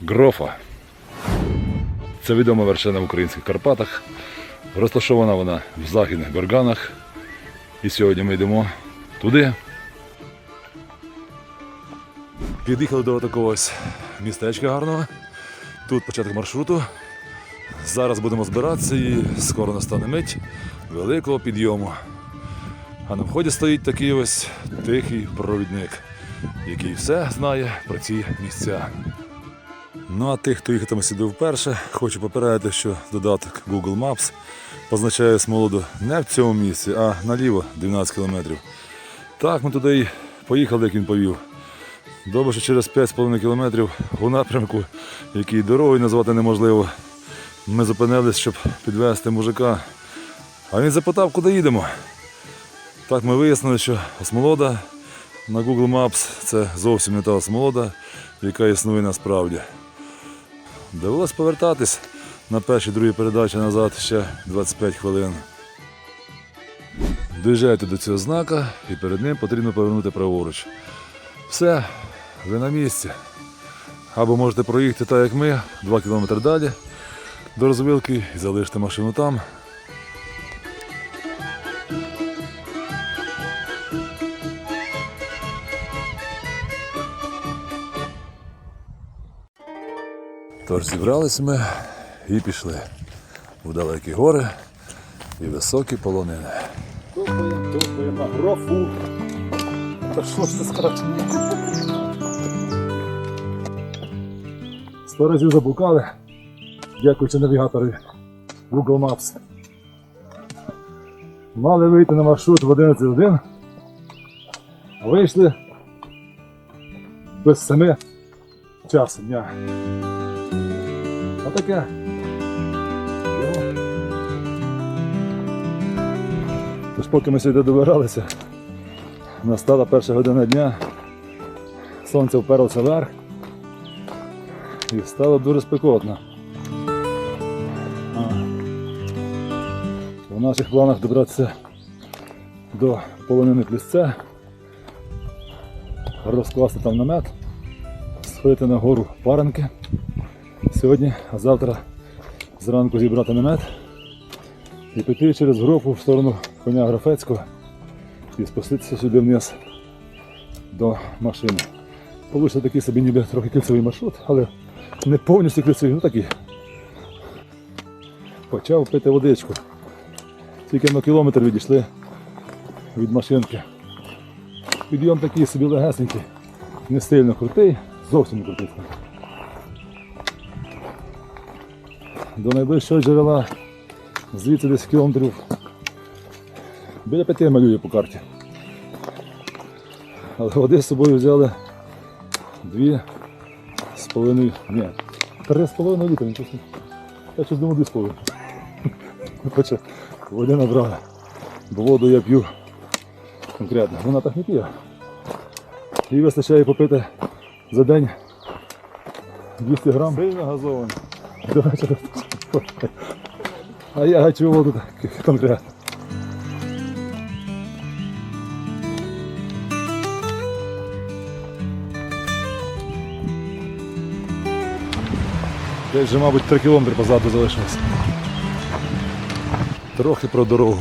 Грофа. Це відома вершина в українських Карпатах. Розташована вона в західних горганах. І сьогодні ми йдемо туди. Під'їхали до такого ось містечка гарного. Тут початок маршруту. Зараз будемо збиратися і скоро настане мить великого підйому. А на вході стоїть такий ось тихий провідник, який все знає про ці місця. Ну а тих, хто їхатиме сюди вперше, хочу попередити, що додаток Google Maps позначає смолоду не в цьому місці, а наліво 12 кілометрів. Так, ми туди і поїхали, як він повів. Добре, що через 5,5 кілометрів у напрямку, який дорогою назвати неможливо, ми зупинились, щоб підвезти мужика. А він запитав, куди їдемо. Так ми вияснили, що осмолода на Google Maps це зовсім не та осмолода, яка існує насправді. Довелось повертатись на перші другі передачі назад ще 25 хвилин. Доїжджаєте до цього знака і перед ним потрібно повернути праворуч. Все, ви на місці. Або можете проїхати так, як ми, 2 км далі до розвилки і залишити машину там. Тож зібрались ми і пішли в далекі гори і високі полонини. Ти скажеш? Сто разів заблукали, дякуючи навігатору Google Maps. Мали вийти на маршрут в 11.1, а вийшли без семи часу дня. Таке. Тож поки ми сюди добиралися, настала перша година дня, сонце вперлося вверх і стало дуже спекотно. В наших планах добратися до полонини плісця, розкласти там намет, сходити на гору паренки сьогодні, а завтра зранку зібрати намет і піти через грофу в сторону коня Графецького і спуститися сюди вниз до машини. Получиться такий собі ніби трохи кільцевий маршрут, але не повністю кільцевий, ну такий. Почав пити водичку. Тільки на кілометр відійшли від машинки. Підйом такий собі легесенький, не сильно крутий, зовсім не крутий. До найближчого джерела звідси десь кілометрів біля п'яти малює по карті. Але води з собою взяли дві з половиною, ні, три з половиною нічого. Я щось думав дві з половиною. Хоча води набрали. Бо воду я п'ю конкретно. Вона так не п'є. Їй вистачає попити за день 200 грам. Сильно газований. До вечора. А я гачу воду так конкретно. Десь вже, мабуть, 3 кілометри позаду залишилося. Трохи про дорогу.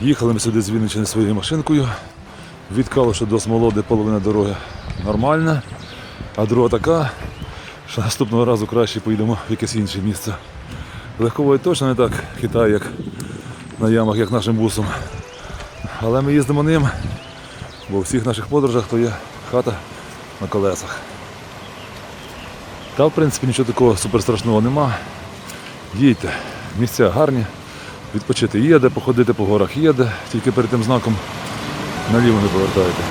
Їхали ми сюди з Вінниччини своєю машинкою. Від Калуша до Смолоди половина дороги нормальна, а друга така, що наступного разу краще поїдемо в якесь інше місце. Легкової точно не так хитає, як на ямах, як нашим бусом. Але ми їздимо ним, бо у всіх наших подорожах то є хата на колесах. Та в принципі нічого такого суперстрашного нема. Їдьте, місця гарні, відпочити є де, походити по горах є де, тільки перед тим знаком наліво не повертайте.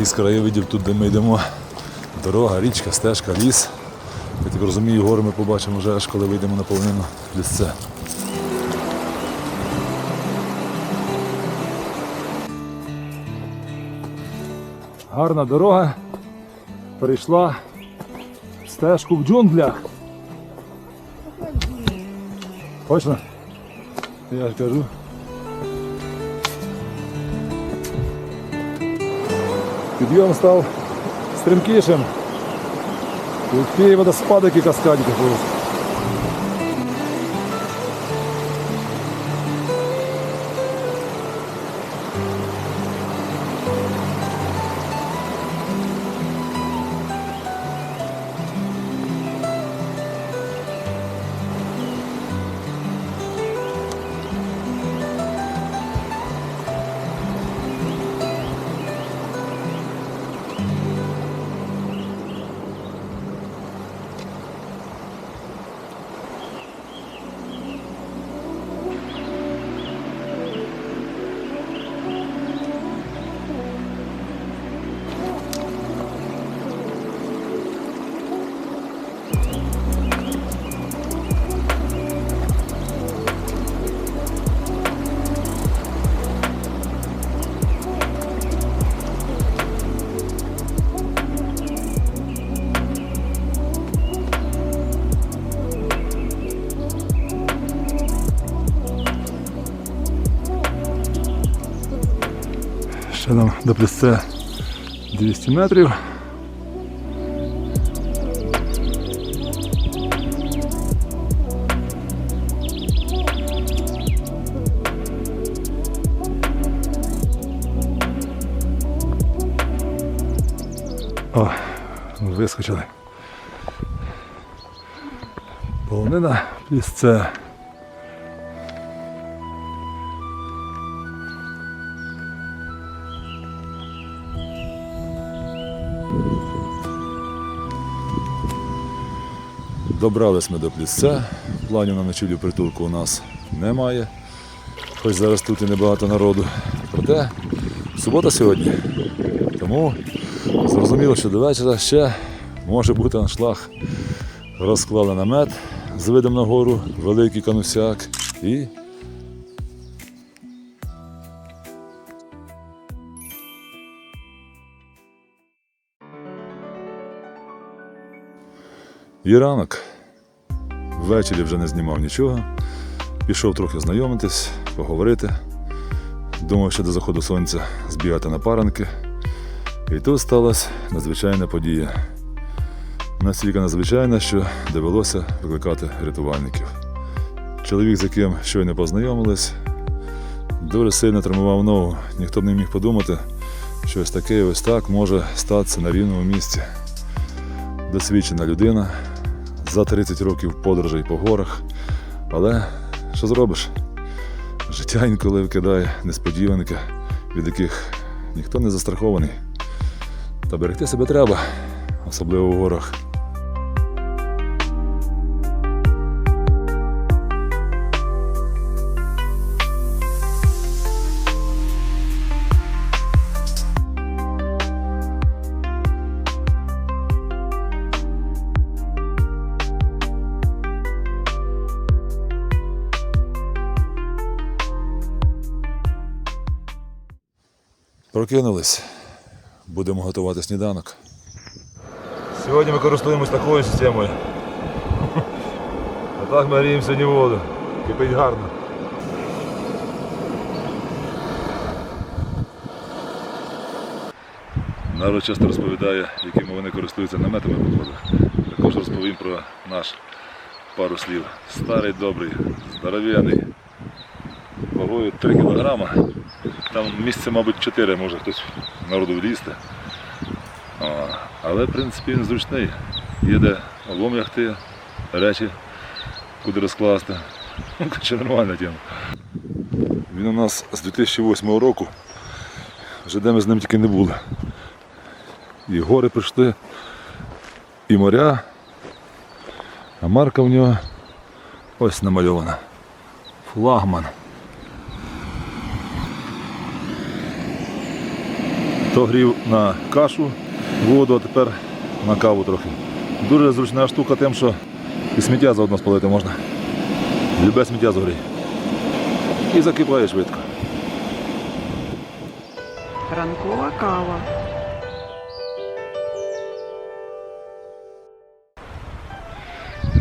Із краєвидів тут, де ми йдемо, дорога, річка, стежка, ліс. Я так розумію, гори ми побачимо вже аж коли вийдемо на полонину лісце. Гарна дорога перейшла стежку в джунглях. Точно? Я ж кажу. Підйом став стрімкішим. Тут водоспадики, каскадики просто. Ще нам до плюсце 200 метрів. О, вискочили. Полонина плюсце. Добрались ми до плісця. Планів на ночівлю притулку у нас немає. Хоч зараз тут і небагато народу. Проте субота сьогодні. Тому зрозуміло, що до вечора ще може бути аншлаг. Розклали намет з видом на гору, великий канусяк і. І ранок. Ввечері вже не знімав нічого. Пішов трохи знайомитись, поговорити. Думав, що до заходу сонця збігати на паранки. І тут сталася надзвичайна подія. Настільки надзвичайна, що довелося викликати рятувальників. Чоловік, з яким щойно познайомились, дуже сильно травмував ногу. Ніхто б не міг подумати, що ось таке і ось так може статися на рівному місці. Досвідчена людина, за 30 років подорожей по горах. Але що зробиш? Життя інколи викидає несподіванки, від яких ніхто не застрахований. Та берегти себе треба, особливо в горах. Прокинулись. Будемо готувати сніданок. Сьогодні ми користуємось такою системою. А так гріємо сьогодні воду. Кипить гарно. Народ часто розповідає, якими вони користуються наметами в. Також розповім про наш пару слів. Старий добрий, здоров'яний, вагою 3 кілограма. Там місце, мабуть, 4, може хтось народу влізти. Але, в принципі, він зручний. Є де ягти, речі, куди розкласти. Чи нормальна тема. Він у нас з 2008 року. Вже де ми з ним тільки не були. І гори прийшли, і моря. А марка в нього ось намальована. Флагман. То грів на кашу, воду, а тепер на каву трохи. Дуже зручна штука тим, що і сміття заодно спалити можна. Любе сміття згорить. І закипає швидко. Ранкова кава.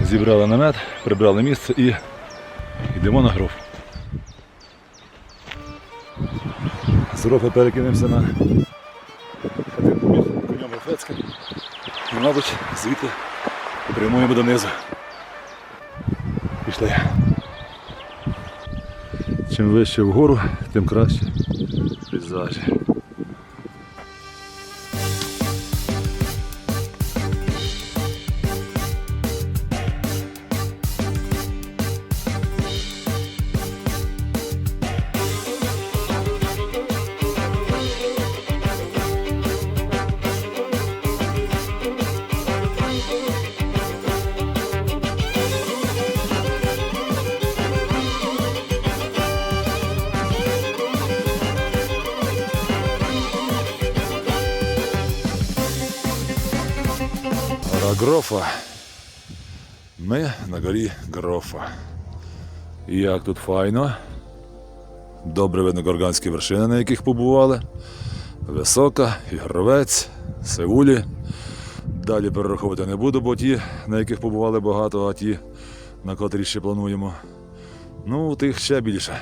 Зібрали намет, прибрали місце і йдемо на гров. З грофа перекинемося на І, мабуть, звідти прямуємо донизу. Пішли. Чим вище вгору, тим краще пейзажі. Грофа. Ми на горі Грофа. Як тут файно. Добре видно горганські вершини, на яких побували. Висока, Ігровець, Сеулі. Далі перераховувати не буду, бо ті, на яких побували багато, а ті, на котрі ще плануємо. Ну, тих ще більше.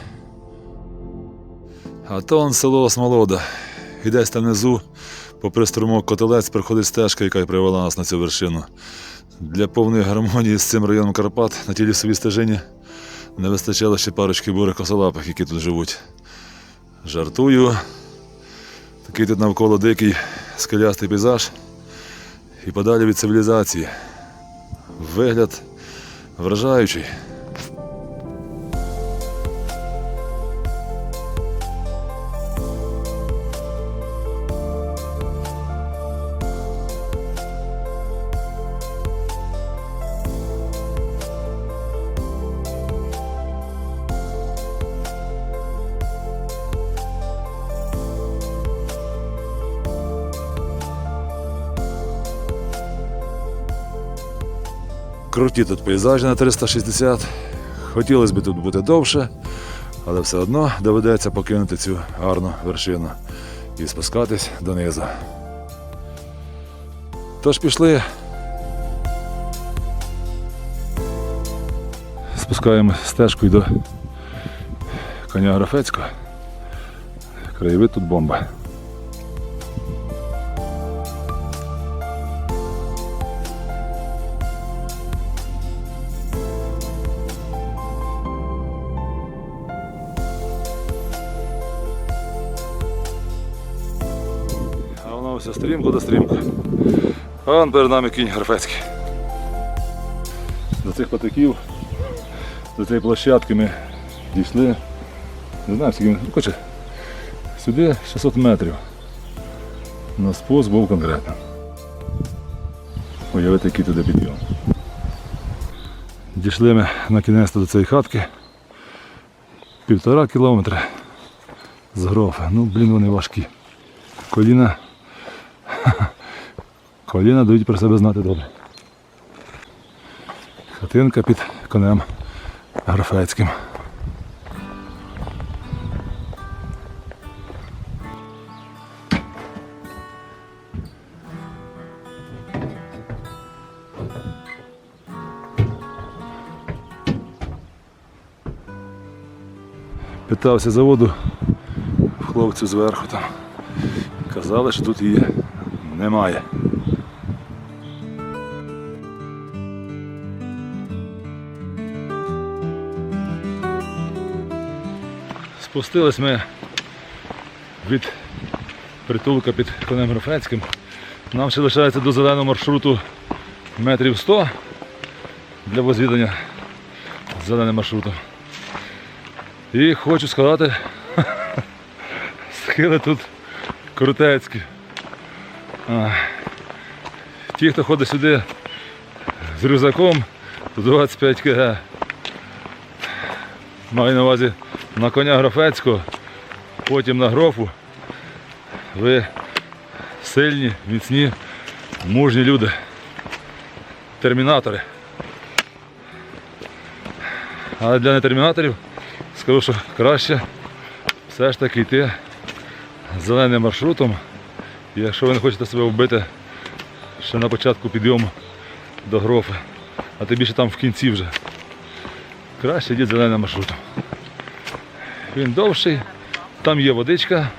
А то он село Смолода. І десь там внизу, попри струмок котелець, проходить стежка, яка привела нас на цю вершину. Для повної гармонії з цим районом Карпат на тій лісовій стежині не вистачало ще парочки бурих косолапих, які тут живуть. Жартую. Такий тут навколо дикий скелястий пейзаж. І подалі від цивілізації. Вигляд вражаючий. Круті тут пейзажі на 360. Хотілося б тут бути довше, але все одно доведеться покинути цю гарну вершину і спускатись донизу. Тож пішли. Спускаємо стежкою до коня Графецького. Краєвид тут бомба. Все стрімко. А перед нами кінь Гарфецький. До цих патиків, до цієї площадки ми дійшли. Не знаю, скільки. ну, Коротше, сюди 600 метрів. На спуск був конкретно. Уявити, який туди підйом. Дійшли ми на кінець до цієї хатки. Півтора кілометра з грофи. Ну, блін, вони важкі. Коліна. Коліна дають про себе знати добре. Хатинка під конем Графецьким. Питався за воду в хлопців зверху там. Казали, що тут її немає. Спустились ми від притулка під конем Графецьким. Нам ще лишається до зеленого маршруту метрів 100 для возвідання зеленим маршрутом. І хочу сказати, схили тут крутецькі. Ті, хто ходить сюди з рюкзаком, то 25 кг. Маю на увазі на коня Графецького, потім на грофу. Ви сильні, міцні, мужні люди. Термінатори. Але для нетермінаторів скажу, що краще все ж таки йти зеленим маршрутом. Якщо ви не хочете себе вбити ще на початку підйому до грофи, а тим більше там в кінці вже. Краще йдіть зеленим маршрутом. Він довший, там є водичка,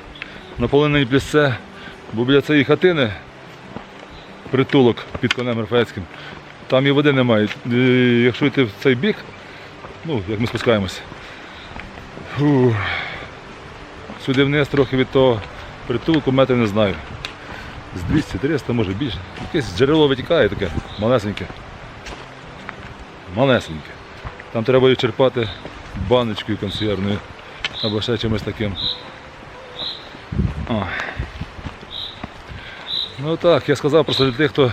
наполонені плісце, бо біля цієї хатини притулок під конем Ерфецьким. Там і води немає. Е, Якщо йти в цей бік, ну, як ми спускаємося, фу, сюди вниз трохи від того притулку метрів не знаю. З 200-300, може більше. Якесь джерело витікає таке, малесеньке. Малесеньке. Там треба буде черпати баночкою консервною або ще чимось таким. А. Ну так, я сказав просто для тих, хто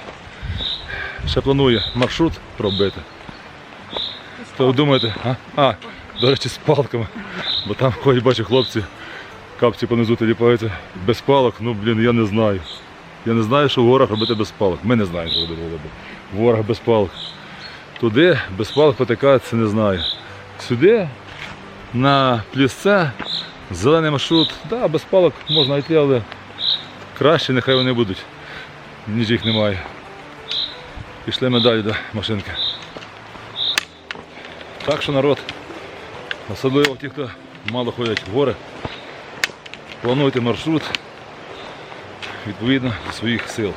ще планує маршрут пробити. То ви думаєте, а? а, до речі, з палками. Бо там ходять, бачу, хлопці капці понизу теліпаються без палок, ну блін, я не знаю. Я не знаю, що в горах робити без палок. Ми не знаємо, що робити в горах без палок. Туди без палок потикатися не знаю. Сюди, на плісце, зелений маршрут, да, без палок можна йти, але краще нехай вони будуть, ніж їх немає. Пішли ми далі до машинки. Так що народ, особливо ті, хто мало ходять в гори, плануйте маршрут відповідно до своїх сил.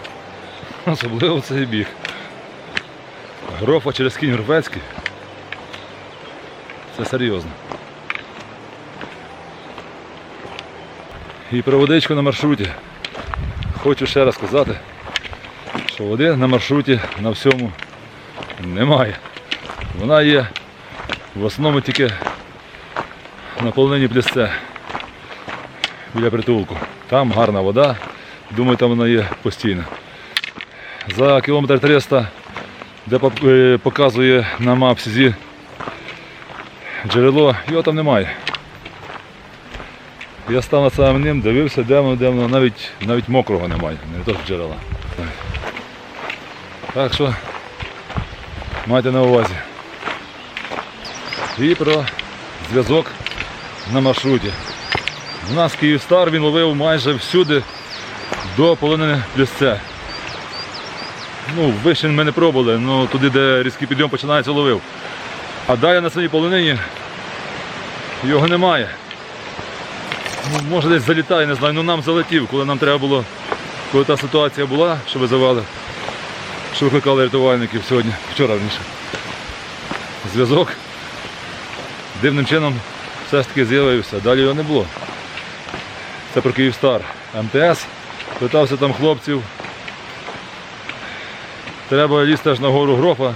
Особливо цей біг. Грофа через кінь Горбецький. Це серйозно. І про водичку на маршруті. Хочу ще раз сказати, що води на маршруті на всьому немає. Вона є в основному тільки на полонині плісце біля притулку. Там гарна вода, думаю, там вона є постійно. За кілометр 300, де е, показує на мапсі зі джерело, його там немає. Я став над самим ним, дивився, де воно, де навіть, навіть мокрого немає, не то джерела. Так що майте на увазі. І про зв'язок на маршруті. У нас Київстар він ловив майже всюди до полонини плісце. Ну, вище ми не пробували, ну туди, де різкий підйом починається, ловив. А далі на самій полонині його немає. Ну, може десь залітає, не знаю, ну нам залетів, коли нам треба було, коли та ситуація була, що визивали, що викликали рятувальників сьогодні, вчора раніше. Зв'язок дивним чином все ж таки з'явився, далі його не було. Це про Київстар. МТС. Питався там хлопців. Треба лізти аж на гору Грофа.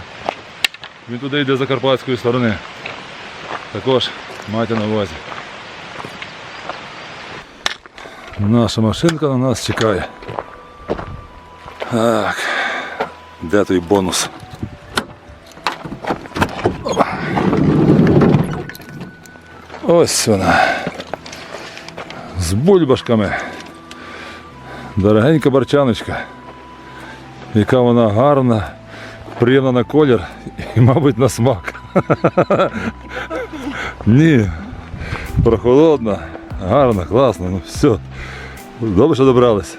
Він туди йде з закарпатської сторони. Також майте на увазі. Наша машинка на нас чекає. Так. Де той бонус? Ось вона. З бульбашками. Дорогенька барчаночка. Яка вона гарна, приємна на колір і, мабуть, на смак. Ні. Прохолодна, гарна, класна, ну все. Добре, що добрались.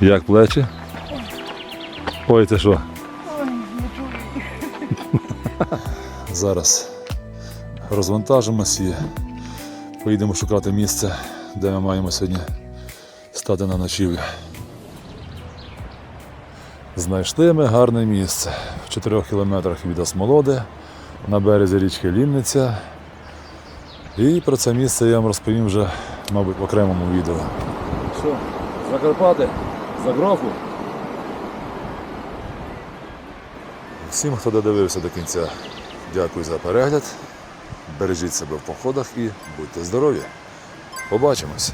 Як плечі? Ой, це що? Зараз розвантажимось і поїдемо шукати місце, де ми маємо сьогодні стати на ночівлю. Знайшли ми гарне місце в 4 кілометрах від Осмолоди на березі річки Лінниця. І про це місце я вам розповім вже, мабуть, в окремому відео. Що, Закарпати, за грофу. Всім, хто додивився до кінця, дякую за перегляд. Бережіть себе в походах і будьте здорові. Побачимось!